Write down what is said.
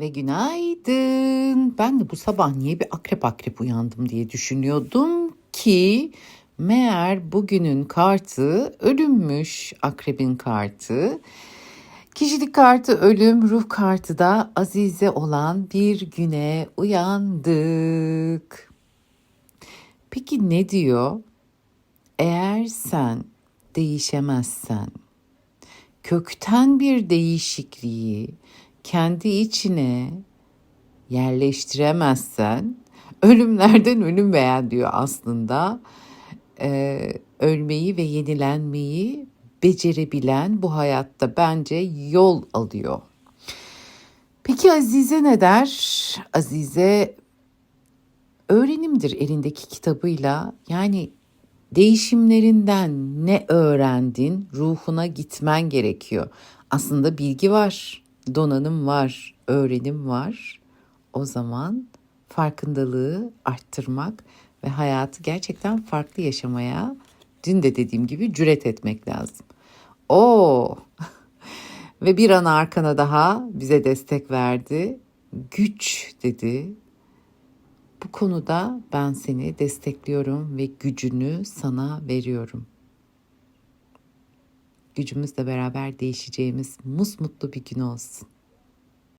ve günaydın. Ben de bu sabah niye bir akrep akrep uyandım diye düşünüyordum ki meğer bugünün kartı ölümmüş akrebin kartı. Kişilik kartı ölüm, ruh kartı da azize olan bir güne uyandık. Peki ne diyor? Eğer sen değişemezsen, kökten bir değişikliği kendi içine yerleştiremezsen ölümlerden ölüm beğen diyor aslında. Ee, ölmeyi ve yenilenmeyi becerebilen bu hayatta bence yol alıyor. Peki Azize ne der? Azize öğrenimdir elindeki kitabıyla. Yani değişimlerinden ne öğrendin? Ruhuna gitmen gerekiyor. Aslında bilgi var, donanım var, öğrenim var. O zaman farkındalığı arttırmak ve hayatı gerçekten farklı yaşamaya dün de dediğim gibi cüret etmek lazım. Oo. ve bir ana arkana daha bize destek verdi. Güç dedi. Bu konuda ben seni destekliyorum ve gücünü sana veriyorum. Gücümüzle beraber değişeceğimiz musmutlu bir gün olsun.